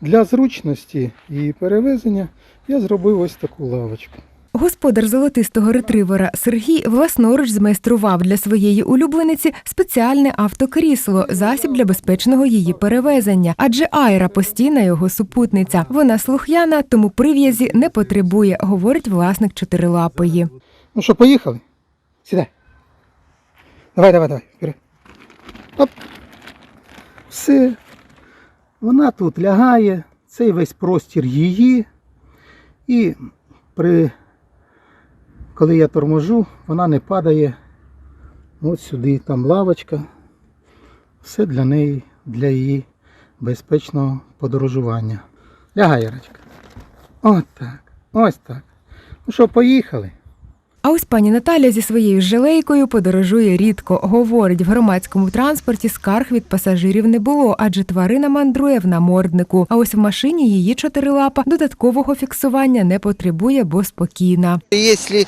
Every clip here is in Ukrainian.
Для зручності і перевезення я зробив ось таку лавочку. Господар золотистого ретривера Сергій власноруч змайстрував для своєї улюблениці спеціальне автокрісло, засіб для безпечного її перевезення. Адже Айра постійна його супутниця. Вона слух'яна, тому прив'язі не потребує, говорить власник чотирилапої. Ну що, поїхали? Сідай. Давай, давай, давай. Оп. Все. Вона тут лягає, цей весь простір її. І при... коли я торможу, вона не падає. От сюди, там лавочка. Все для неї, для її безпечного подорожування. Лягай, Ярочка. От так. Ось так. Ну що, поїхали? А ось пані Наталя зі своєю жилейкою подорожує рідко. Говорить, в громадському транспорті скарг від пасажирів не було, адже тварина мандрує в наморднику. А ось в машині її чотирилапа додаткового фіксування не потребує, бо спокійна. Если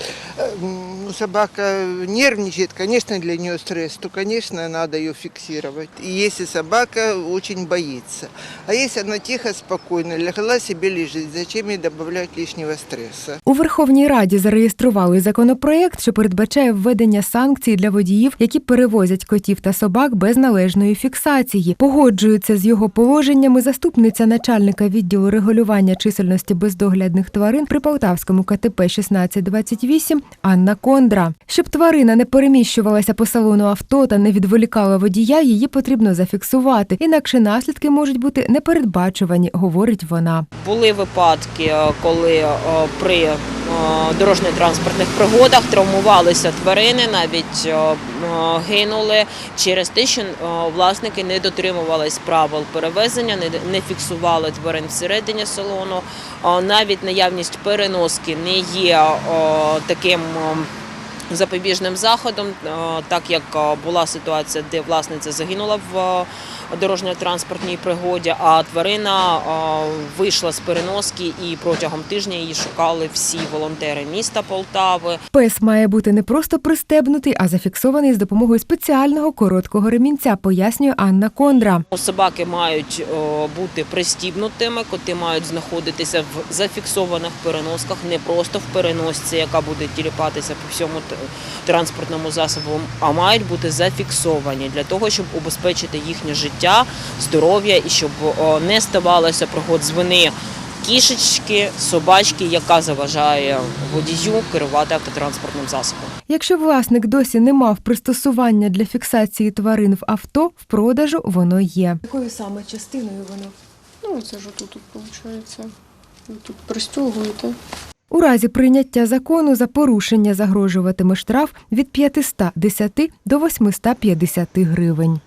э, собака нервничает, конечно, для нее стресс, то, конечно, надо ее фиксировать. И если собака очень боится. А если она тихо, спокойно легла себе лежит, зачем ей добавлять лишнего стресса? У Верховній Раді зареєстрували законопроект, що передбачає введення санкцій для водіїв, які перевозять котів та собак без належної фіксації. Погоджується з його положеннями заступниця начальника відділу регулювання чисельності бездоглядних тварин при Полтавському КТП 1628 Анна Кондра. Щоб тварина не переміщувалася по салону авто та не відволікала водія, її потрібно зафіксувати. Інакше наслідки можуть бути непередбачувані, говорить вона. Були випадки, е, коли е, при е, дорожньо-транспортних пригодах травмувалися тварини, навіть гинули через те, що власники не дотримувались правил перевезення, не- фіксували тварин всередині салону. Навіть наявність переноски не є таким. Запобіжним заходом, е, так як е, була ситуація, де власниця загинула в е, дорожньо-транспортній пригоді, а тварина вийшла з переноски і протягом тижня її шукали всі волонтери міста Полтави. Пес має бути не просто пристебнутий, а зафіксований з допомогою спеціального короткого ремінця, пояснює Анна Кондра. Собаки мають бути пристібнутими, коти мають знаходитися в зафіксованих переносках, не просто в переносці, яка буде тіліпатися по всьому транспортному засобу, а мають бути зафіксовані для того, щоб убезпечити їхнє життя, здоров'я і щоб не ставалося пригод з вини кішечки, собачки, яка заважає водію керувати автотранспортним засобом. Якщо власник досі не мав пристосування для фіксації тварин в авто, в продажу воно є. Якою саме частиною воно? Ну, це ж тут, тут виходить. Ви тут пристягуєте. У разі прийняття закону за порушення загрожуватиме штраф від 510 до 850 гривень.